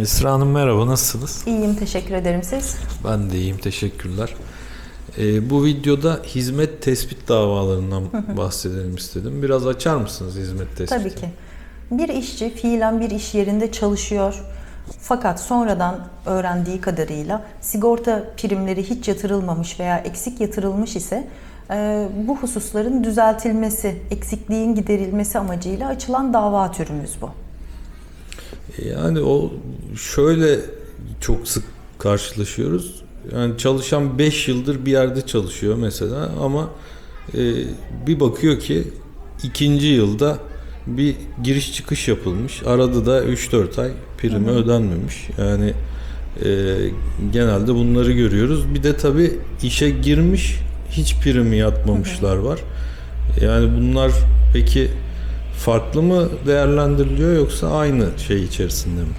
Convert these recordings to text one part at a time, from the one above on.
Esra Hanım merhaba, nasılsınız? İyiyim, teşekkür ederim siz. Ben de iyiyim, teşekkürler. Ee, bu videoda hizmet tespit davalarından bahsedelim istedim. Biraz açar mısınız hizmet tespiti? Tabii ki. Bir işçi fiilen bir iş yerinde çalışıyor. Fakat sonradan öğrendiği kadarıyla sigorta primleri hiç yatırılmamış veya eksik yatırılmış ise e, bu hususların düzeltilmesi, eksikliğin giderilmesi amacıyla açılan dava türümüz bu. Yani o şöyle çok sık karşılaşıyoruz. Yani çalışan 5 yıldır bir yerde çalışıyor mesela ama e, bir bakıyor ki ikinci yılda bir giriş çıkış yapılmış. Arada da 3-4 ay primi ödenmemiş. Yani e, genelde bunları görüyoruz. Bir de tabii işe girmiş hiç primi yatmamışlar var. Yani bunlar peki farklı mı değerlendiriliyor yoksa aynı şey içerisinde mi?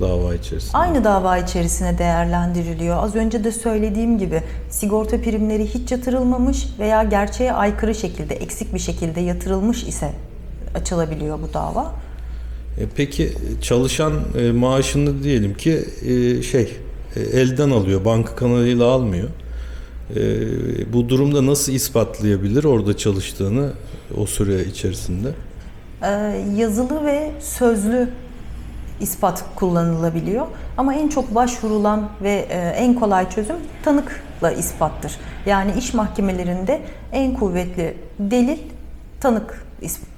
Dava içerisinde. Aynı dava içerisine değerlendiriliyor. Az önce de söylediğim gibi sigorta primleri hiç yatırılmamış veya gerçeğe aykırı şekilde, eksik bir şekilde yatırılmış ise açılabiliyor bu dava. E, peki çalışan e, maaşını diyelim ki e, şey e, elden alıyor, banka kanalıyla almıyor. E, bu durumda nasıl ispatlayabilir orada çalıştığını o süre içerisinde? Ee, yazılı ve sözlü ispat kullanılabiliyor. Ama en çok başvurulan ve e, en kolay çözüm tanıkla ispattır. Yani iş mahkemelerinde en kuvvetli delil tanık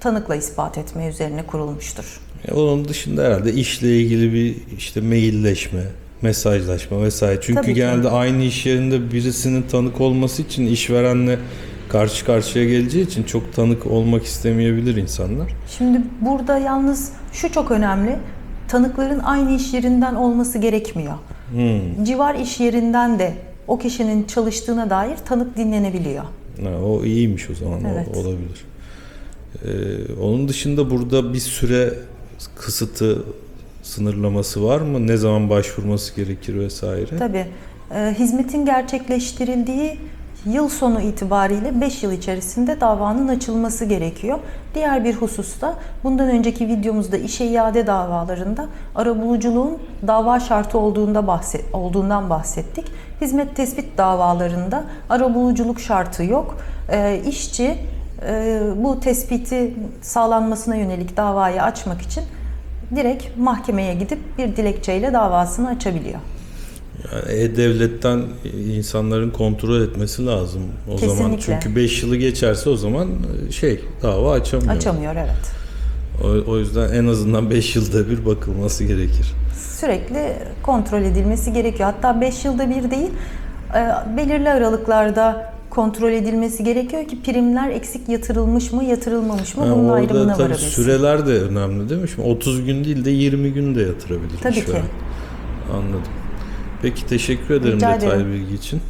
tanıkla ispat etme üzerine kurulmuştur. E, onun dışında herhalde işle ilgili bir işte mailleşme, mesajlaşma vesaire. Çünkü Tabii ki. genelde aynı iş yerinde birisinin tanık olması için işverenle karşı karşıya geleceği için çok tanık olmak istemeyebilir insanlar. Şimdi burada yalnız şu çok önemli. Tanıkların aynı iş yerinden olması gerekmiyor. Hmm. Civar iş yerinden de o kişinin çalıştığına dair tanık dinlenebiliyor. Ha, o iyiymiş o zaman o- Evet. olabilir. Ee, onun dışında burada bir süre kısıtı sınırlaması var mı? Ne zaman başvurması gerekir vesaire? Tabii. e, hizmetin gerçekleştirildiği yıl sonu itibariyle 5 yıl içerisinde davanın açılması gerekiyor. Diğer bir hususta bundan önceki videomuzda işe iade davalarında arabuluculuğun dava şartı olduğunda bahset, olduğundan bahsettik. Hizmet tespit davalarında arabuluculuk şartı yok. E, işçi e, bu tespiti sağlanmasına yönelik davayı açmak için direkt mahkemeye gidip bir dilekçeyle davasını açabiliyor. Yani E-Devlet'ten insanların kontrol etmesi lazım o zaman. Kesinlikle. Çünkü 5 yılı geçerse o zaman şey dava açamıyor. Açamıyor evet. O, o yüzden en azından 5 yılda bir bakılması gerekir. Sürekli kontrol edilmesi gerekiyor. Hatta 5 yılda bir değil, e, belirli aralıklarda kontrol edilmesi gerekiyor ki primler eksik yatırılmış mı, yatırılmamış mı Ha, bunun ayrımına varabilsin. süreler de önemli değil mi? Şimdi 30 gün değil de 20 gün de yatırabilir Tabii ki. işveren. Anladım. Peki teşekkür ederim Rica detaylı ederim. bilgi için.